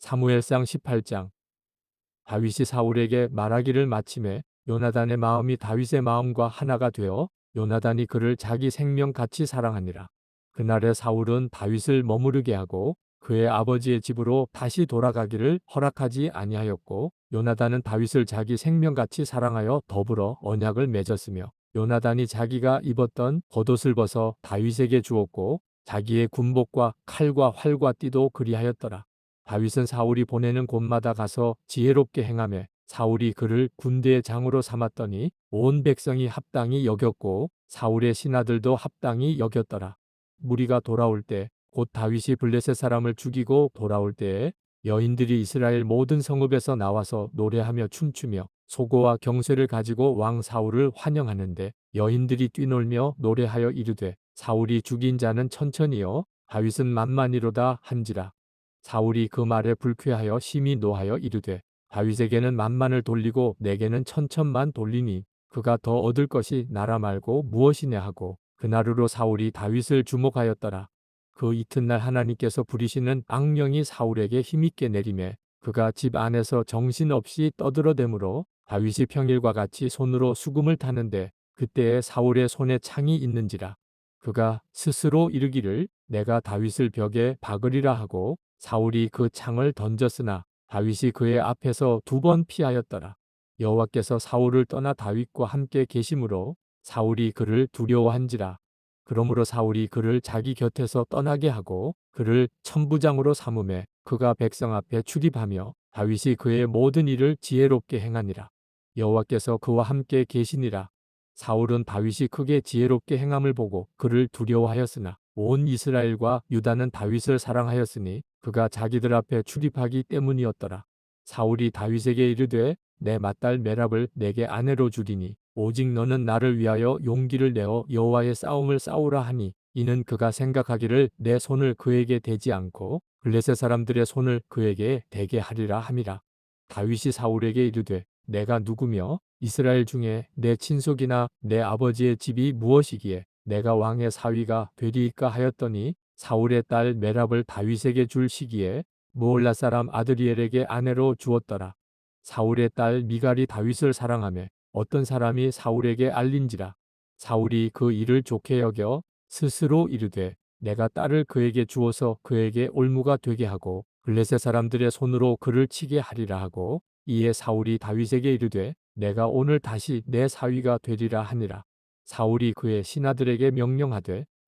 사무엘상 18장 다윗이 사울에게 말하기를 마침에 요나단의 마음이 다윗의 마음과 하나가 되어 요나단이 그를 자기 생명같이 사랑하니라. 그날에 사울은 다윗을 머무르게 하고 그의 아버지의 집으로 다시 돌아가기를 허락하지 아니하였고 요나단은 다윗을 자기 생명같이 사랑하여 더불어 언약을 맺었으며 요나단이 자기가 입었던 겉옷을 벗어 다윗에게 주었고 자기의 군복과 칼과 활과 띠도 그리하였더라. 다윗은 사울이 보내는 곳마다 가서 지혜롭게 행하며 사울이 그를 군대의 장으로 삼았더니 온 백성이 합당히 여겼고 사울의 신하들도 합당히 여겼더라. 무리가 돌아올 때 곧 다윗이 블레셋 사람을 죽이고 돌아올 때에 여인들이 이스라엘 모든 성읍에서 나와서 노래하며 춤추며 소고와 경쇠를 가지고 왕 사울을 환영하는데 여인들이 뛰놀며 노래하여 이르되 사울이 죽인 자는 천천히요 다윗은 만만이로다 한지라 사울이 그 말에 불쾌하여 심히 노하여 이르되 다윗에게는 만만을 돌리고 내게는 천천만 돌리니 그가 더 얻을 것이 나라 말고 무엇이냐 하고 그날으로 사울이 다윗을 주목하였더라. 그 이튿날 하나님께서 부리시는 악령이 사울에게 힘있게 내림에 그가 집 안에서 정신없이 떠들어대므로 다윗이 평일과 같이 손으로 수금을 타는데 그때에 사울의 손에 창이 있는지라 그가 스스로 이르기를 내가 다윗을 벽에 박으리라 하고 사울이 그 창을 던졌으나 다윗이 그의 앞에서 두 번 피하였더라. 여호와께서 사울을 떠나 다윗과 함께 계심으로 사울이 그를 두려워한지라. 그러므로 사울이 그를 자기 곁에서 떠나게 하고 그를 천부장으로 삼음에 그가 백성 앞에 출입하며 다윗이 그의 모든 일을 지혜롭게 행하니라. 여호와께서 그와 함께 계시니라. 사울은 다윗이 크게 지혜롭게 행함을 보고 그를 두려워하였으나 온 이스라엘과 유다는 다윗을 사랑하였으니 그가 자기들 앞에 출입하기 때문이었더라. 사울이 다윗에게 이르되 내 맏딸 메랍을 내게 아내로 주리니 오직 너는 나를 위하여 용기를 내어 여호와의 싸움을 싸우라 하니 이는 그가 생각하기를 내 손을 그에게 대지 않고 블레셋 사람들의 손을 그에게 대게 하리라 함이라. 다윗이 사울에게 이르되 내가 누구며 이스라엘 중에 내 친속이나 내 아버지의 집이 무엇이기에 내가 왕의 사위가 되리이까 하였더니 사울의 딸 메랍을 다윗에게 줄 시기에 무올라 사람 아드리엘에게 아내로 주었더라. 사울의 딸 미갈이 다윗을 사랑하며 어떤 사람이 사울에게 알린지라. 사울이 그 일을 좋게 여겨 스스로 이르되 내가 딸을 그에게 주어서 그에게 올무가 되게 하고 블레셋 사람들의 손으로 그를 치게 하리라 하고 이에 사울이 다윗에게 이르되 내가 오늘 다시 내 사위가 되리라 하니라. 사울이 그의 신하들에게 명령하되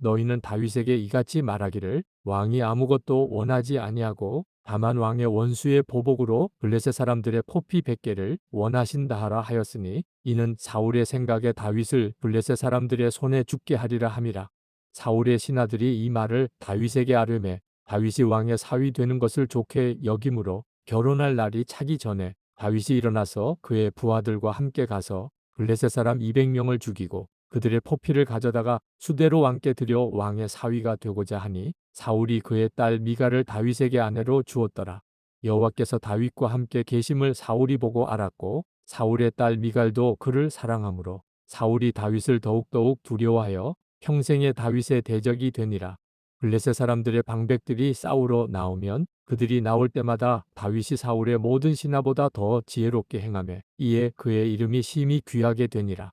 너희는 다윗에게 이같이 말하기를 왕이 아무것도 원하지 아니하고 다만 왕의 원수의 보복으로 블레셋 사람들의 포피 백개를 원하신다 하라 하였으니 이는 사울의 생각에 다윗을 블레셋 사람들의 손에 죽게 하리라 함이라. 사울의 신하들이 이 말을 다윗에게 아뢰매 다윗이 왕의 사위 되는 것을 좋게 여김으로 결혼할 날이 차기 전에 다윗이 일어나서 그의 부하들과 함께 가서 블레셋 사람 200명을 죽이고 그들의 포피를 가져다가 수대로 왕께 들여 왕의 사위가 되고자 하니 사울이 그의 딸 미갈을 다윗에게 아내로 주었더라. 여호와께서 다윗과 함께 계심을 사울이 보고 알았고 사울의 딸 미갈도 그를 사랑하므로 사울이 다윗을 더욱더욱 두려워하여 평생의 다윗의 대적이 되니라. 블레셋 사람들의 방백들이 싸우러 나오면 그들이 나올 때마다 다윗이 사울의 모든 신하보다 더 지혜롭게 행하며 이에 그의 이름이 심히 귀하게 되니라.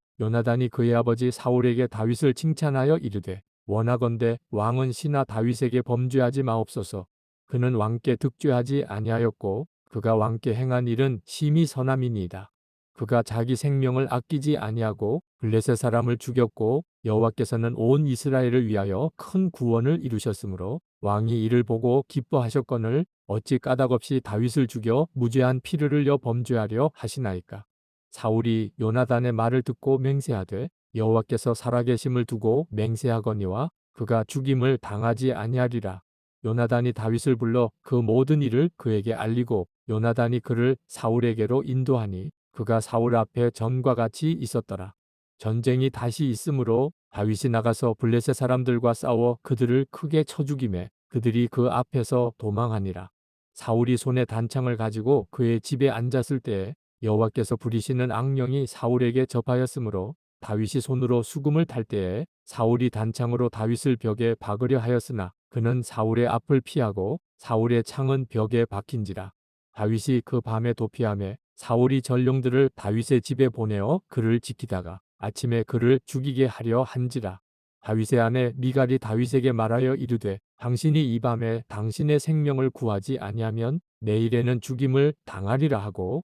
요나단이 그의 아버지 사울에게 다윗을 칭찬하여 이르되 원하건대 왕은 신하 다윗에게 범죄하지 마옵소서. 그는 왕께 득죄하지 아니하였고 그가 왕께 행한 일은 심히 선함이니이다. 그가 자기 생명을 아끼지 아니하고 블레셋 사람을 죽였고 여호와께서는 온 이스라엘을 위하여 큰 구원을 이루셨으므로 왕이 이를 보고 기뻐하셨거늘 어찌 까닭없이 다윗을 죽여 무죄한 피를 흘려 범죄하려 하시나이까. 사울이 요나단의 말을 듣고 맹세하되 여호와께서 살아계심을 두고 맹세하거니와 그가 죽임을 당하지 아니하리라. 요나단이 다윗을 불러 그 모든 일을 그에게 알리고 요나단이 그를 사울에게로 인도하니 그가 사울 앞에 전과 같이 있었더라. 전쟁이 다시 있으므로 다윗이 나가서 블레셋 사람들과 싸워 그들을 크게 쳐 죽임에 그들이 그 앞에서 도망하니라. 사울이 손에 단창을 가지고 그의 집에 앉았을 때에 여호와께서 부리시는 악령이 사울에게 접하였으므로 다윗이 손으로 수금을 탈 때에 사울이 단창으로 다윗을 벽에 박으려 하였으나 그는 사울의 앞을 피하고 사울의 창은 벽에 박힌지라. 다윗이 그 밤에 도피함에 사울이 전령들을 다윗의 집에 보내어 그를 지키다가 아침에 그를 죽이게 하려 한지라. 다윗의 아내 미갈이 다윗에게 말하여 이르되 당신이 이 밤에 당신의 생명을 구하지 아니하면 내일에는 죽임을 당하리라 하고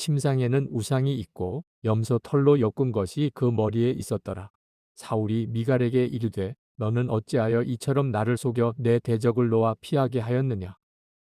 침상에는 우상이 있고 염소 털로 엮은 것이 그 머리에 있었더라. 사울이 미갈에게 이르되 너는 어찌하여 이처럼 나를 속여 내 대적을 놓아 피하게 하였느냐.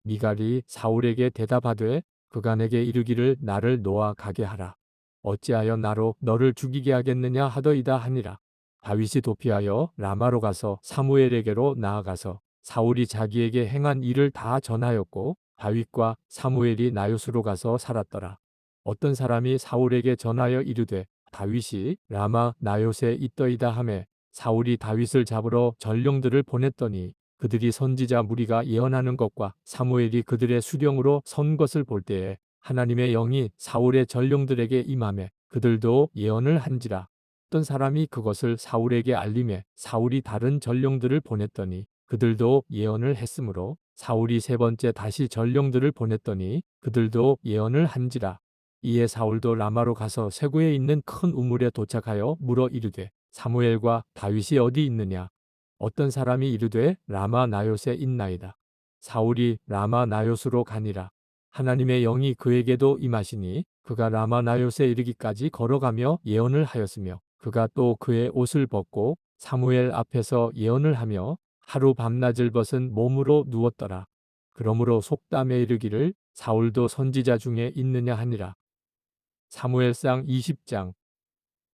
미갈이 사울에게 대답하되 그가 내게 이르기를 나를 놓아 가게 하라. 어찌하여 나로 너를 죽이게 하겠느냐 하더이다 하니라. 다윗이 도피하여 라마로 가서 사무엘에게로 나아가서 사울이 자기에게 행한 일을 다 전하였고 다윗과 사무엘이 나요스로 가서 살았더라. 어떤 사람이 사울에게 전하여 이르되 다윗이 라마 나요스에 있더이다 하매 사울이 다윗을 잡으러 전령들을 보냈더니 그들이 선지자 무리가 예언하는 것과 사무엘이 그들의 수령으로 선 것을 볼 때에 하나님의 영이 사울의 전령들에게 임함에 그들도 예언을 한지라. 어떤 사람이 그것을 사울에게 알림해 사울이 다른 전령들을 보냈더니 그들도 예언을 했으므로 사울이 세 번째 다시 전령들을 보냈더니 그들도 예언을 한지라. 이에 사울도 라마로 가서 세구에 있는 큰 우물에 도착하여 물어 이르되 사무엘과 다윗이 어디 있느냐? 어떤 사람이 이르되 라마 나요세 있나이다. 사울이 라마 나요스로 가니라. 하나님의 영이 그에게도 임하시니 그가 라마 나요스에 이르기까지 걸어가며 예언을 하였으며 그가 또 그의 옷을 벗고 사무엘 앞에서 예언을 하며 하루 밤낮을 벗은 몸으로 누웠더라. 그러므로 속담에 이르기를 사울도 선지자 중에 있느냐 하니라. 사무엘상 20장.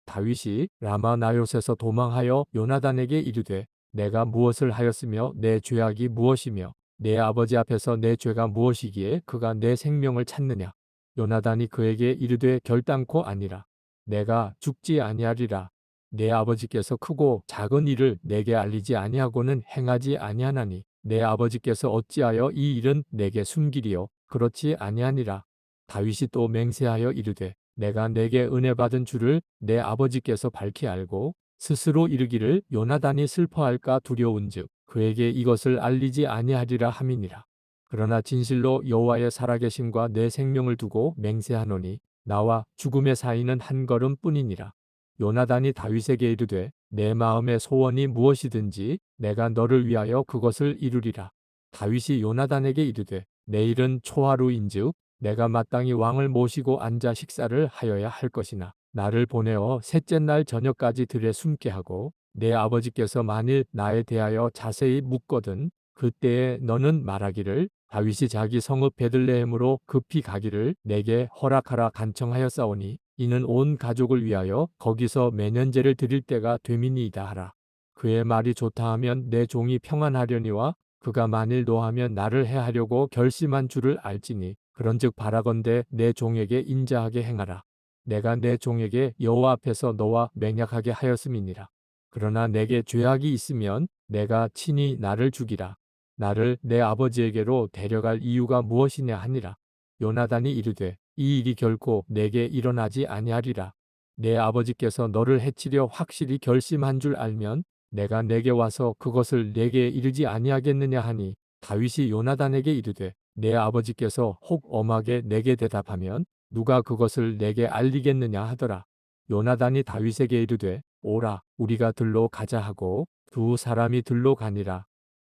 다윗이 라마 나요스에서 도망하여 요나단에게 이르되 내가 무엇을 하였으며 내 죄악이 무엇이며 내 아버지 앞에서 내 죄가 무엇이기에 그가 내 생명을 찾느냐? 요나단이 그에게 이르되 결단코 아니라 내가 죽지 아니하리라. 내 아버지께서 크고 작은 일을 내게 알리지 아니하고는 행하지 아니하나니 내 아버지께서 어찌하여 이 일은 내게 숨기리요? 그렇지 아니하니라. 다윗이 또 맹세하여 이르되 내가 내게 은혜 받은 줄을 내 아버지께서 밝히 알고 스스로 이르기를 요나단이 슬퍼할까 두려운즉 그에게 이것을 알리지 아니하리라 함이니라. 그러나 진실로 여호와의 살아계심과 내 생명을 두고 맹세하노니 나와 죽음의 사이는 한 걸음뿐이니라. 요나단이 다윗에게 이르되 내 마음의 소원이 무엇이든지 내가 너를 위하여 그것을 이루리라. 다윗이 요나단에게 이르되 내일은 초하루인즉 내가 마땅히 왕을 모시고 앉아 식사를 하여야 할 것이나 나를 보내어 셋째 날 저녁까지 들에 숨게 하고 내 아버지께서 만일 나에 대하여 자세히 묻거든 그때에 너는 말하기를 다윗이 자기 성읍 베들레헴으로 급히 가기를 내게 허락하라 간청하였사오니 이는 온 가족을 위하여 거기서 매년제를 드릴 때가 되민이이다 하라. 그의 말이 좋다 하면 내 종이 평안하려니와 그가 만일 노하면 나를 해하려고 결심한 줄을 알지니 그런즉 바라건대 내 종에게 인자하게 행하라. 내가 내 종에게 여호와 앞에서 너와 맹약하게 하였음이니라. 그러나 내게 죄악이 있으면 내가 친히 나를 죽이라. 나를 내 아버지에게로 데려갈 이유가 무엇이냐 하니라. 요나단이 이르되 이 일이 결코 내게 일어나지 아니하리라. 내 아버지께서 너를 해치려 확실히 결심한 줄 알면 내가 내게 와서 그것을 내게 이르지 아니하겠느냐 하니 다윗이 요나단에게 이르되 내 아버지께서 혹 엄하게 내게 대답하면 누가 그것을 내게 알리겠느냐 하더라. 요나단이 다윗에게 이르되 오라 우리가 들로 가자 하고 두 사람이 들로 가니라.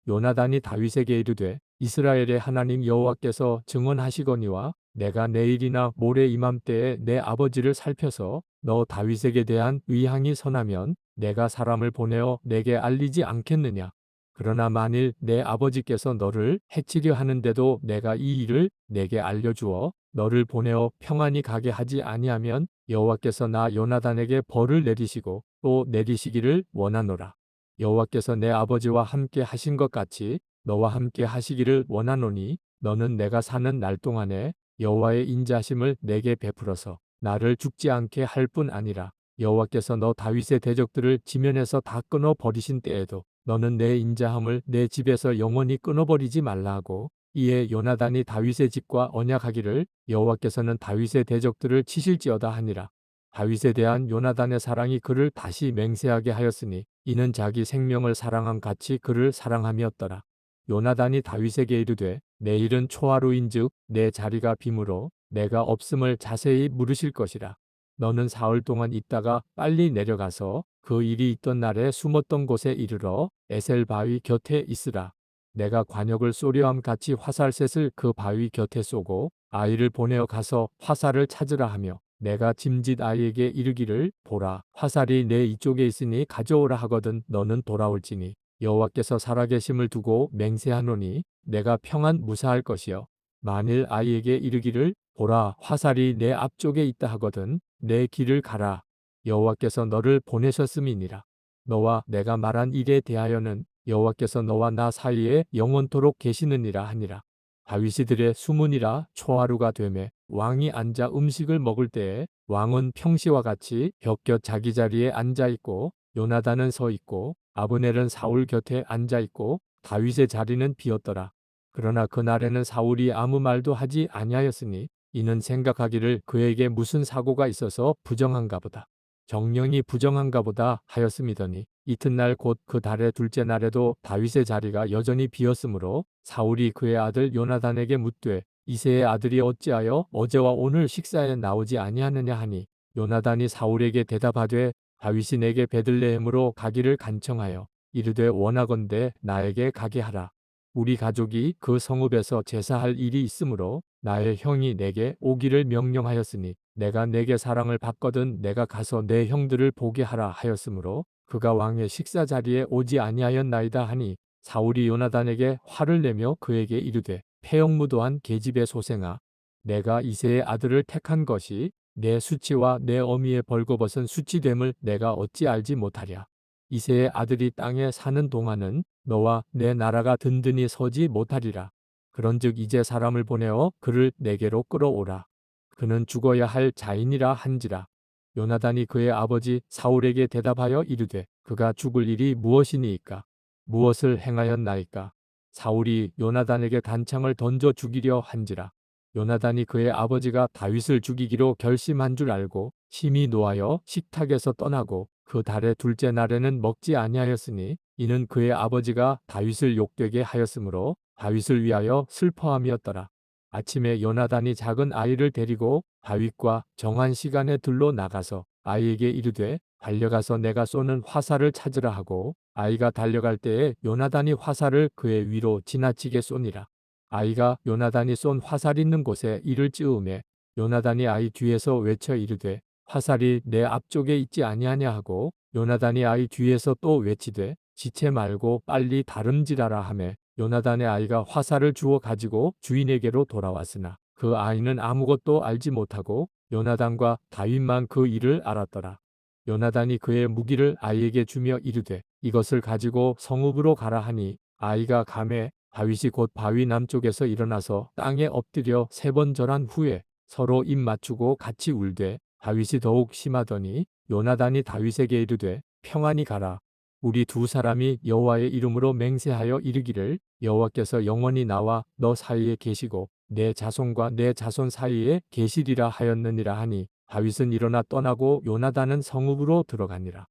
요나단이 다윗에게 이르되 이스라엘의 하나님 여호와께서 증언하시거니와 내가 내일이나 모레 이맘때에 내 아버지를 살펴서 너 다윗에게 대한 위향이 선하면 내가 사람을 보내어 내게 알리지 않겠느냐. 그러나 만일 내 아버지께서 너를 해치려 하는데도 내가 이 일을 내게 알려주어 너를 보내어 평안히 가게 하지 아니하면 여호와께서 나 요나단에게 벌을 내리시고 또 내리시기를 원하노라. 여호와께서 내 아버지와 함께 하신 것 같이 너와 함께 하시기를 원하노니 너는 내가 사는 날 동안에 여호와의 인자심을 내게 베풀어서 나를 죽지 않게 할 뿐 아니라 여호와께서 너 다윗의 대적들을 지면에서 다 끊어 버리신 때에도 너는 내 인자함을 내 집에서 영원히 끊어버리지 말라 하고 이에 요나단이 다윗의 집과 언약하기를 여호와께서는 다윗의 대적들을 치실지어다 하니라. 다윗에 대한 요나단의 사랑이 그를 다시 맹세하게 하였으니 이는 자기 생명을 사랑함 같이 그를 사랑함이었더라. 요나단이 다윗에게 이르되 내일은 초하루인즉 내 자리가 빔으로 내가 없음을 자세히 물으실 것이라. 너는 사흘 동안 있다가 빨리 내려가서 그 일이 있던 날에 숨었던 곳에 이르러 에셀 바위 곁에 있으라. 내가 관역을 쏘려함 같이 화살셋을 그 바위 곁에 쏘고 아이를 보내어 가서 화살을 찾으라 하며 내가 짐짓 아이에게 이르기를 보라 화살이 내 이쪽에 있으니 가져오라 하거든 너는 돌아올지니 여호와께서 살아계심을 두고 맹세하노니 내가 평안 무사할 것이요 만일 아이에게 이르기를 보라 화살이 내 앞쪽에 있다 하거든 내 길을 가라. 여호와께서 너를 보내셨음이니라. 너와 내가 말한 일에 대하여는 여호와께서 너와 나 사이에 영원토록 계시느니라 하니라. 다윗이 들의 수문이라 초하루가 되매 왕이 앉아 음식을 먹을 때에 왕은 평시와 같이 벽곁 자기 자리에 앉아 있고 요나단은 서 있고 아브넬은 사울 곁에 앉아 있고 다윗의 자리는 비었더라. 그러나 그날에는 사울이 아무 말도 하지 아니하였으니 이는 생각하기를 그에게 무슨 사고가 있어서 부정한가 보다. 정령이 부정한가 보다 하였음이더니 이튿날 곧 그 달의 둘째 날에도 다윗의 자리가 여전히 비었으므로 사울이 그의 아들 요나단에게 묻되 이세의 아들이 어찌하여 어제와 오늘 식사에 나오지 아니하느냐 하니 요나단이 사울에게 대답하되 다윗이 내게 베들레헴으로 가기를 간청하여 이르되 원하건대 나에게 가게 하라. 우리 가족이 그 성읍에서 제사할 일이 있으므로 나의 형이 내게 오기를 명령하였으니 내가 내게 사랑을 받거든 내가 가서 내 형들을 보게 하라 하였으므로 그가 왕의 식사 자리에 오지 아니하였나이다 하니 사울이 요나단에게 화를 내며 그에게 이르되 폐역무도한 계집의 소생아 내가 이세의 아들을 택한 것이 내 수치와 내 어미의 벌거벗은 수치됨을 내가 어찌 알지 못하랴. 이세의 아들이 땅에 사는 동안은 너와 내 나라가 든든히 서지 못하리라 그런즉 이제 사람을 보내어 그를 내게로 끌어오라. 그는 죽어야 할 자인이라 한지라. 요나단이 그의 아버지 사울에게 대답하여 이르되 그가 죽을 일이 무엇이니이까? 무엇을 행하였나이까? 사울이 요나단에게 단창을 던져 죽이려 한지라. 요나단이 그의 아버지가 다윗을 죽이기로 결심한 줄 알고 심히 노하여 식탁에서 떠나고 그 달의 둘째 날에는 먹지 아니하였으니 이는 그의 아버지가 다윗을 욕되게 하였으므로 다윗을 위하여 슬퍼함이었더라. 아침에 요나단이 작은 아이를 데리고 다윗과 정한 시간에 들로 나가서 아이에게 이르되 달려가서 내가 쏘는 화살을 찾으라 하고 아이가 달려갈 때에 요나단이 화살을 그의 위로 지나치게 쏘니라. 아이가 요나단이 쏜 화살 있는 곳에 이를 찌우매 요나단이 아이 뒤에서 외쳐 이르되 화살이 내 앞쪽에 있지 아니하냐 하고 요나단이 아이 뒤에서 또 외치되 지체 말고 빨리 다름질하라 하매 요나단의 아이가 화살을 주워 가지고 주인에게로 돌아왔으나 그 아이는 아무것도 알지 못하고 요나단과 다윗만 그 일을 알았더라. 요나단이 그의 무기를 아이에게 주며 이르되 이것을 가지고 성읍으로 가라 하니 아이가 감에 다윗이 곧 바위 남쪽에서 일어나서 땅에 엎드려 세 번 절한 후에 서로 입 맞추고 같이 울되 다윗이 더욱 심하더니 요나단이 다윗에게 이르되 평안히 가라 우리 두 사람이 여호와의 이름으로 맹세하여 이르기를 여호와께서 영원히 나와 너 사이에 계시고 내 자손과 내 자손 사이에 계시리라 하였느니라 하니 다윗은 일어나 떠나고 요나단은 성읍으로 들어가니라.